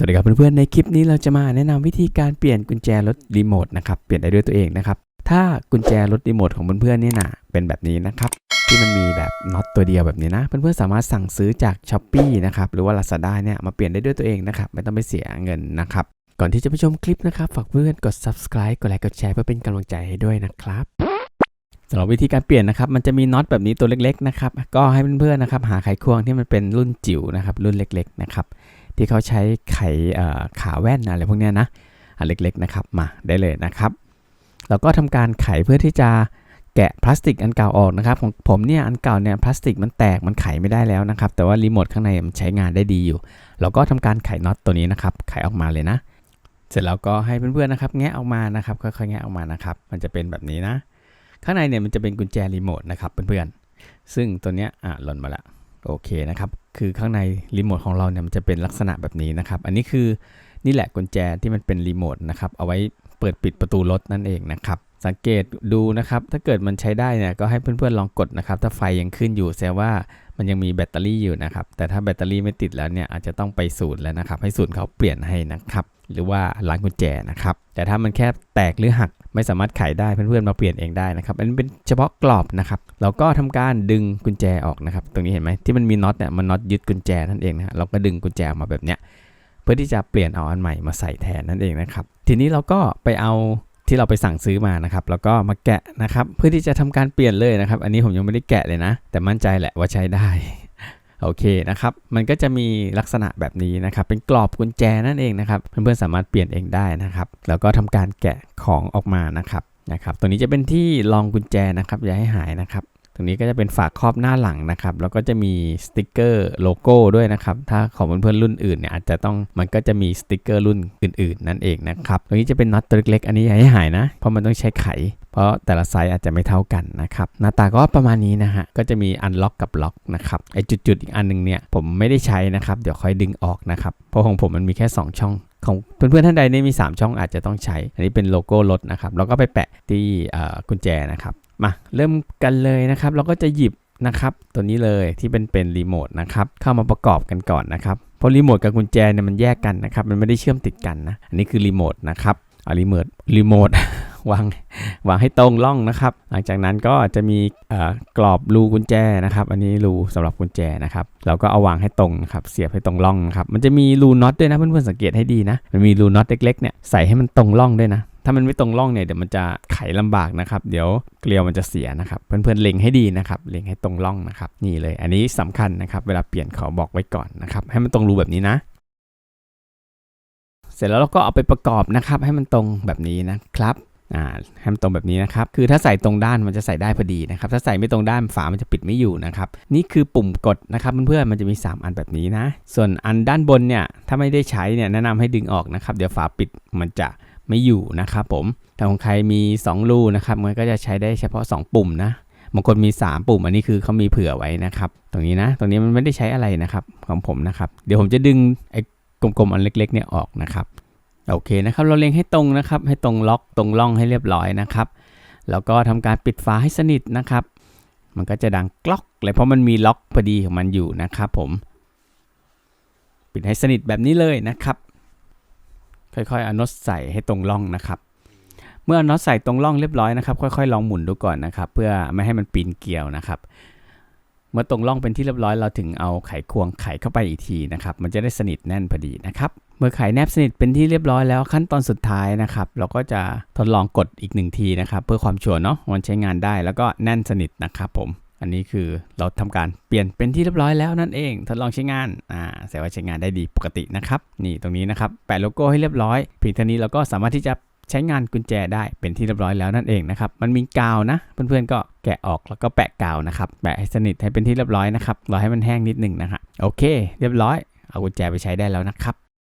สวัสดีครับเพื่อนๆ ในคลิปนี้เราจะมาแนะนำวิธีการเปลี่ยนกุญแจรถรีโมทนะครับ เปลี่ยนได้ด้วยตัวเองนะครับ ถ้ากุญแจรถรีโมทของเพื่อนๆนี่นะเป็นแบบนี้นะครับ ที่มันมีแบบน็อตตัวเดียวแบบนี้นะ เพื่อนๆสามารถสั่งซื้อจาก s h อ p e e นะครับหรือว่า Lazada เนี่ยมาเปลี่ยนได้ด้วยตัวเองนะครับไม่ต้องไปเสียเงินนะครับ ก่อนที่จะไปชมคลิปนะครับฝากเพื่อนกด subscribe กดไลค์กดแชร์เพื่อเป็นกำลังใจให้ด้วยนะครับสำหรับวิธีการเปลี่ยนนะครับ มันจะมีน็อตแบบนี้ตัวเล็กๆนะครับ ก็ให้เพื่อนๆนะครับหาไขควงที่มันเป็นรุ่นจิ๋วนะครับรุ่นเล็กๆนะครับ ที่เขาใช้ไขขาแว่นอะไรพวกนี้นะอันเล็กๆนะครับมาได้เลยนะครับ แล้วก็ทำการไขเพื่อที่จะแกะพลาสติกอันเก่าออกนะครับของผมเนี่ยอันเก่าเนี่ยพลาสติกมันแตกมันไขไม่ได้แล้วนะครับ แต่ว่ารีโมทข้างในมันใช้งานได้ดีอยู่เราก็ทำการไขน็อตตัวนี้นะครับ ไขออกมาเลยนะ เสร็จแล้วก็ให้เพื่อนๆนะครับ แงะออกมานะครับค่อยๆแงะออกมานะครับ มันจะเป็นแบบนี้นะ ข้างในเนี่ยมันจะเป็นกุญแจรีโมทนะครับเพื่อนๆซึ่งตัวเนี้ยอะหล่นมาละ โอเคนะครับ คือข้างในรีโมทของเราเนี่ยมันจะเป็นลักษณะแบบนี้นะครับ อันนี้คือนี่แหละกุญแจที่มันเป็นรีโมทนะครับ เอาไว้เปิดปิดประตูรถนั่นเองนะครับ สังเกตดูนะครับ ถ้าเกิดมันใช้ได้เนี่ยก็ให้เพื่อนๆลองกดนะครับ ถ้าไฟยังขึ้นอยู่แสดงว่ามันยังมีแบตเตอรี่อยู่นะครับ แต่ถ้าแบตเตอรี่ไม่ติดแล้วเนี่ยอาจจะต้องไปศูนย์แล้วนะครับ ให้ศูนย์เขาเปลี่ยนให้นะครับ หรือว่าร้านกุญแจนะครับ แต่ถ้ามันแค่แตกหรือหัก ไม่สามารถไขได้เพื่อนๆมาเปลี่ยนเองได้นะครับอันนี้เป็นเฉพาะกรอบนะครับเราก็ทำการดึงกุญแจออกนะครับ ตรงนี้เห็นไหมที่มันมีน็อตเนี่ยมันน็อตยึดกุญแจนั่นเองนะฮะเราก็ดึงกุญแจออกมาแบบเนี้ยเพื่อที่จะเปลี่ยนเอาอันใหม่มาใส่แทนนั่นเองนะครับ ทีนี้เราก็ไปเอาที่เราไปสั่งซื้อมานะครับ แล้วก็มาแกะนะครับ เพื่อที่จะทำการเปลี่ยนเลยนะครับ อันนี้ผมยังไม่ได้แกะเลยนะ แต่มั่นใจแหละว่าใช้ได้ โอเคนะครับ มันก็จะมีลักษณะแบบนี้นะครับ เป็นกรอบกุญแจนั่นเองนะครับ เพื่อนๆสามารถเปลี่ยนเองได้นะครับ แล้วก็ทำการแกะของออกมานะครับนะครับ ตัวนี้จะเป็นที่รองกุญแจนะครับ อย่าให้หายนะครับ ตรงนี้ก็จะเป็นฝาครอบหน้าหลังนะครับ แล้วก็จะมีสติกเกอร์โลโก้ด้วยนะครับ ถ้าของเพื่อนๆรุ่นอื่นเนี่ยอาจจะต้องมันก็จะมีสติกเกอร์รุ่นอื่น ๆ นั่นเองนะครับ ตรงนี้จะเป็นน็อตตัวเล็กๆอันนี้อย่าให้หายนะ เพราะมันต้องใช้ไข เพราะแต่ละไซส์อาจจะไม่เท่ากันนะครับ หน้าตาก็ประมาณนี้นะฮะ ก็จะมีอันล็อกกับล็อกนะครับไอจุดๆอีกอันหนึงเนี่ยผมไม่ได้ใช้นะครับ เดี๋ยวค่อยดึงออกนะครับ เพราะของผมมันมีแค่ 2 ช่องของเพื่อนๆท่านใดเนี่ยมี 3 ช่องอาจจะต้องใช้ อันนี้เป็นโลโก้รถนะครับ แล้วก็ไปแปะที่กุญแจนะครับ มาเริ่มกันเลยนะครับ เราก็จะหยิบนะครับ ตัวนี้เลยที่เป็นเป็นรีโมทนะครับ เข้ามาประกอบกันก่อนนะครับ เพราะรีโมทกับกุญแจเนี่ยมันแยกกันนะครับ มันไม่ได้เชื่อมติดกันนะ อันนี้คือรีโมทนะครับเอารีโมทรีโมทวางวางให้ตรงร่องนะครับ หลังจากนั้นก็จะมีเอ่อกรอบรูกุญแจนะครับ อันนี้รูสำหรับกุญแจนะครับ เราก็เอาวางให้ตรงนะครับ เสียบให้ตรงร่องครับ มันจะมีรูน็อตด้วยนะเพื่อนๆสังเกตให้ดีนะ มันมีรูน็อตเล็กๆเนี่ยใส่ให้มันตรงร่องด้วยนะ ถ้ามันไม่ตรงร่องเนี่ยเดี๋ยวมันจะไขลำบากนะครับ เดี๋ยวเกลียวมันจะเสียนะครับ เพื่อนๆเล็งให้ดีนะครับเล็งให้ตรงร่องนะครับนี่เลย อันนี้สำคัญนะครับ เวลาเปลี่ยนขอบอกไว้ก่อนนะครับ ให้มันตรงรูแบบนี้นะ เสร็จแล้วเราก็เอาไปประกอบนะครับ ให้มันตรงแบบนี้นะครับอ่าให้มันตรงแบบนี้นะครับ คือถ้าใส่ตรงด้านมันจะใส่ได้พอดีนะครับ ถ้าใส่ไม่ตรงด้านฝามันจะปิดไม่อยู่นะครับ นี่คือปุ่มกดนะครับเพื่อนๆ มันจะมี 3 อันแบบนี้นะ ส่วนอันด้านบนเนี่ย ถ้าไม่ได้ใช้เนี่ยแนะนำให้ดึงออกนะครับ เดี๋ยวฝาปิดมันจะ ไม่อยู่นะครับผมถ้าของใครมี 2 รูนะครับ มันก็จะใช้ได้เฉพาะ 2 ปุ่มนะ บางคนมี 3 ปุ่ม อันนี้คือเขามีเผื่อไว้นะครับ ตรงนี้นะ ตรงนี้มันไม่ได้ใช้อะไรนะครับของผมนะครับ เดี๋ยวผมจะดึงไอ้กลมๆอันเล็กๆเนี่ยออกนะครับ โอเคนะครับ เราเล็งให้ตรงนะครับ ให้ตรงล็อกตรงร่องให้เรียบร้อยนะครับ แล้วก็ทำการปิดฝาให้สนิทนะครับ มันก็จะดังกล็อกเลยเพราะมันมีล็อกพอดีของมันอยู่นะครับผม ปิดให้สนิทแบบนี้เลยนะครับ ค่อยๆเอาน็อตใส่ให้ตรงร่องนะครับ เมื่ออน็อตใส่ตรงร่องเรียบร้อยนะครับ ค่อยๆลองหมุนดูก่อนนะครับ เพื่อไม่ให้มันปีนเกลียวนะครับ เมื่อตรงร่องเป็นที่เรียบร้อยเราถึงเอาไขควงไขเข้าไปอีกทีนะครับ มันจะได้สนิทแน่นพอดีนะครับ เมื่อไขแนบสนิทเป็นที่เรียบร้อยแล้วขั้นตอนสุดท้ายนะครับ เราก็จะทดลองกดอีกหนึ่งทีนะครับ เพื่อความชัวร์เนาะมันใช้งานได้แล้วก็แน่นสนิทนะครับผม อันนี้คือเราทำการเปลี่ยนเป็นที่เรียบร้อยแล้วนั่นเอง ทดลองใช้งานอ่าแสดงว่าใช้งานได้ดีปกตินะครับนี่ตรงนี้นะครับแปะโลโก้ให้เรียบร้อยเพียงเท่านี้เราก็สามารถที่จะใช้งานกุญแจได้เป็นที่เรียบร้อยแล้วนั่นเองนะครับ มันมีกาวนะ เพื่อนๆก็แกะออกแล้วก็แปะกาวนะครับ แปะให้สนิทให้เป็นที่เรียบร้อยนะครับ รอให้มันแห้งนิดหนึ่งนะฮะ โอเค เรียบร้อย เอากุญแจไปใช้ได้แล้วนะครับ